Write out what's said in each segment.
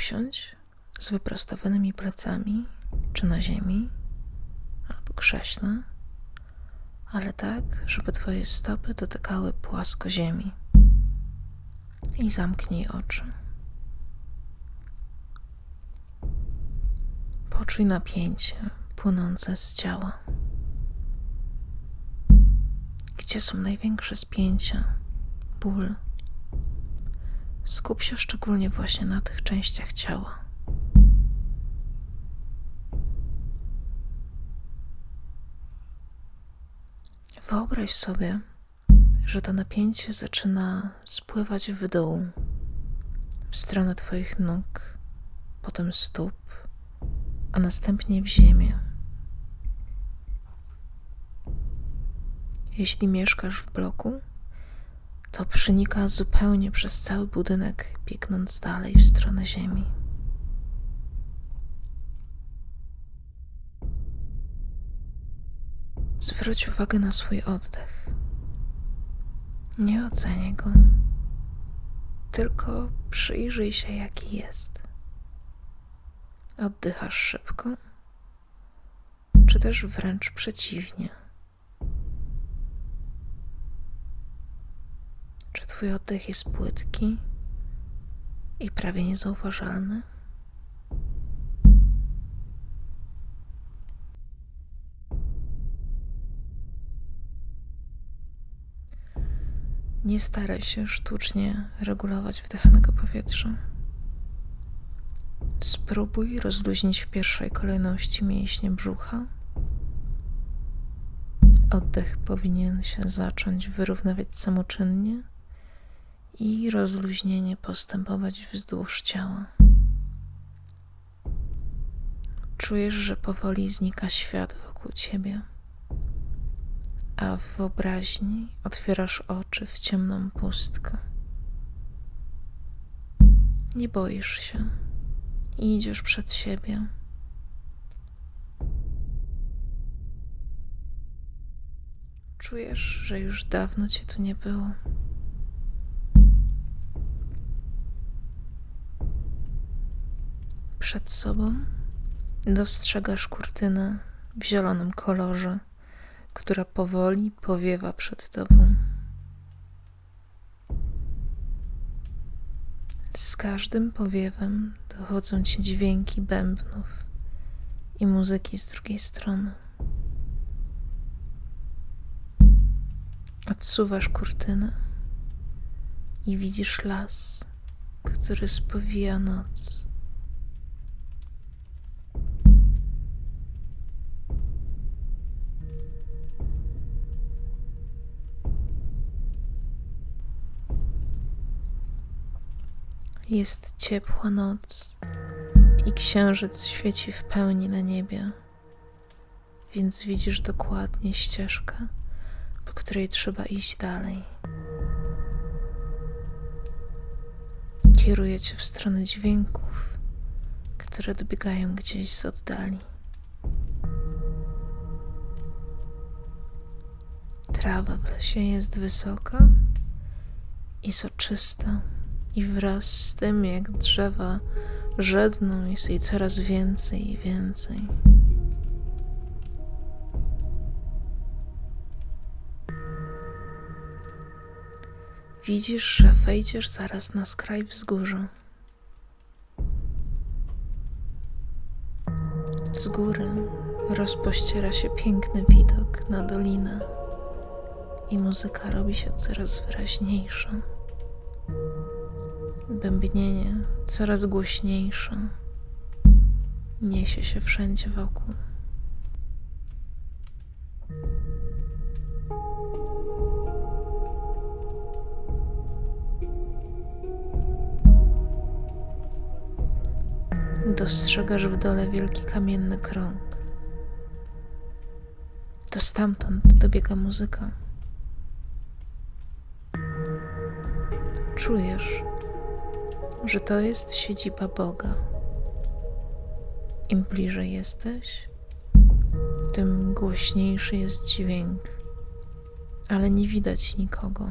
usiądź z wyprostowanymi plecami, czy na ziemi, albo krześle, ale tak, żeby twoje stopy dotykały płasko ziemi. I zamknij oczy. Poczuj napięcie płynące z ciała. Gdzie są największe spięcia, ból? Skup się szczególnie właśnie na tych częściach ciała. Wyobraź sobie, że to napięcie zaczyna spływać w dół, w stronę Twoich nóg, potem stóp, a następnie w ziemię. Jeśli mieszkasz w bloku, to przenika zupełnie przez cały budynek, biegnąc dalej w stronę ziemi. Zwróć uwagę na swój oddech. Nie ocenię go, tylko przyjrzyj się, jaki jest. Oddychasz szybko, czy też wręcz przeciwnie? Twój oddech jest płytki i prawie niezauważalny? Nie staraj się sztucznie regulować wdychanego powietrza. Spróbuj rozluźnić w pierwszej kolejności mięśnie brzucha. Oddech powinien się zacząć wyrównywać samoczynnie i rozluźnienie postępować wzdłuż ciała. Czujesz, że powoli znika świat wokół ciebie a w wyobraźni otwierasz oczy w ciemną pustkę. Nie boisz się i idziesz przed siebie. Czujesz, że już dawno cię tu nie było. Przed sobą dostrzegasz kurtynę w zielonym kolorze która powoli powiewa przed tobą. Z każdym powiewem dochodzą ci dźwięki bębnów i muzyki z drugiej strony. Odsuwasz kurtynę i widzisz las, który spowija noc. Jest ciepła noc i księżyc świeci w pełni na niebie, więc widzisz dokładnie ścieżkę, po której trzeba iść dalej. Kieruje cię w stronę dźwięków, które dobiegają gdzieś z oddali. Trawa w lesie jest wysoka i soczysta i wraz z tym, jak drzewa żedną, jest jej coraz więcej i więcej. Widzisz, że wejdziesz zaraz na skraj wzgórza. Z góry rozpościera się piękny widok na dolinę i muzyka robi się coraz wyraźniejsza bębnienie coraz głośniejsze niesie się wszędzie wokół. Dostrzegasz w dole wielki kamienny krąg. To stamtąd dobiega muzyka. Czujesz, że to jest siedziba Boga. Im bliżej jesteś, tym głośniejszy jest dźwięk, ale nie widać nikogo.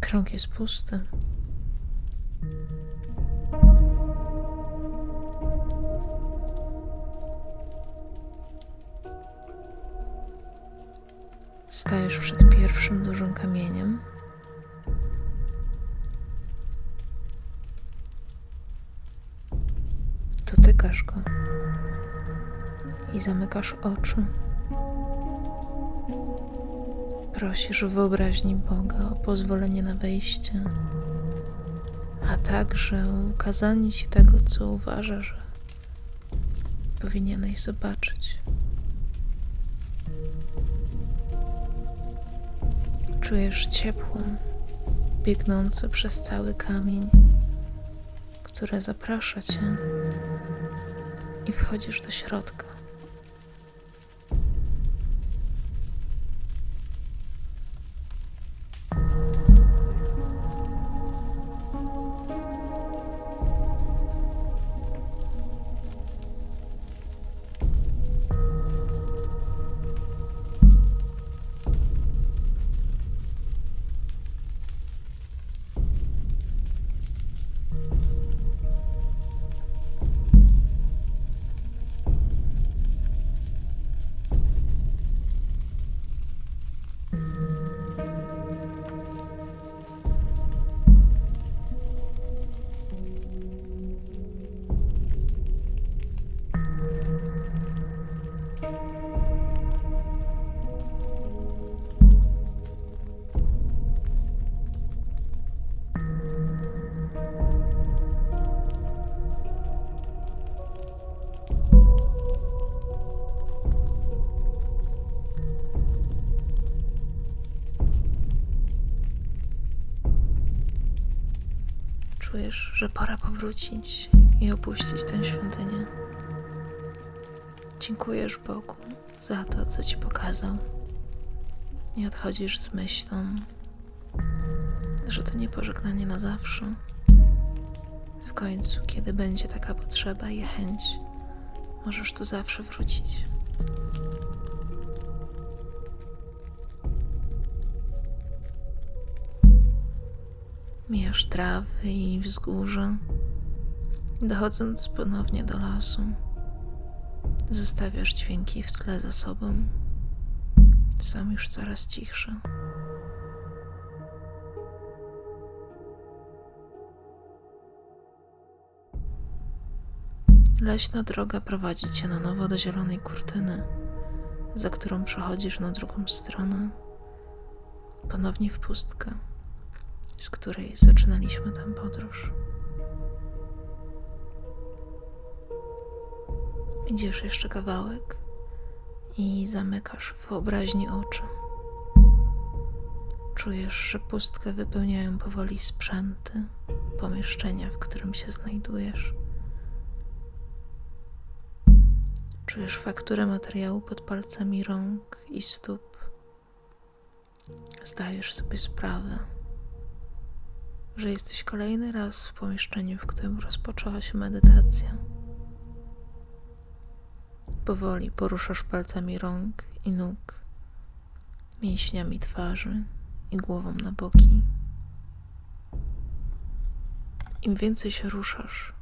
Krąg jest pusty. Stajesz przed pierwszym dużym kamieniem Dotykasz go i zamykasz oczy. Prosisz wyobraźni Boga o pozwolenie na wejście, a także o ukazanie ci tego, co uważa, że powinieneś zobaczyć. Czujesz ciepło biegnące przez cały kamień, które zaprasza cię i wchodzisz do środka. Czujesz, że pora powrócić i opuścić tę świątynię. Dziękujesz Bogu za to, co ci pokazał. I odchodzisz z myślą, że to nie pożegnanie na zawsze. W końcu, kiedy będzie taka potrzeba i chęć, możesz tu zawsze wrócić. Mijasz trawy i wzgórza, dochodząc ponownie do lasu. Zostawiasz dźwięki w tle za sobą. Są już coraz cichsze. Leśna droga prowadzi cię na nowo do zielonej kurtyny, za którą przechodzisz na drugą stronę, ponownie w pustkę z której zaczynaliśmy tę podróż. Idziesz jeszcze kawałek i zamykasz w wyobraźni oczy. Czujesz, że pustkę wypełniają powoli sprzęty, pomieszczenia, w którym się znajdujesz. Czujesz fakturę materiału pod palcami rąk i stóp. Zdajesz sobie sprawę, że jesteś kolejny raz w pomieszczeniu, w którym rozpoczęła się medytacja. Powoli poruszasz palcami rąk i nóg, mięśniami twarzy i głową na boki. Im więcej się ruszasz,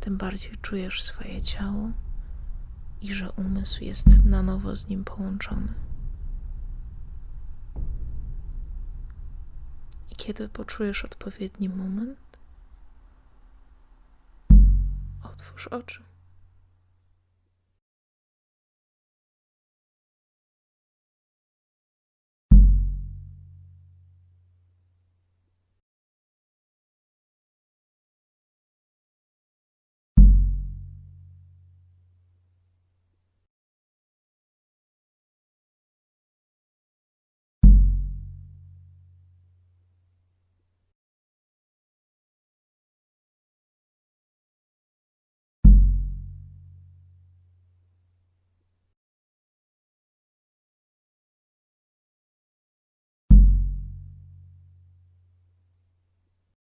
tym bardziej czujesz swoje ciało i że umysł jest na nowo z nim połączony. Kiedy poczujesz odpowiedni moment, otwórz oczy.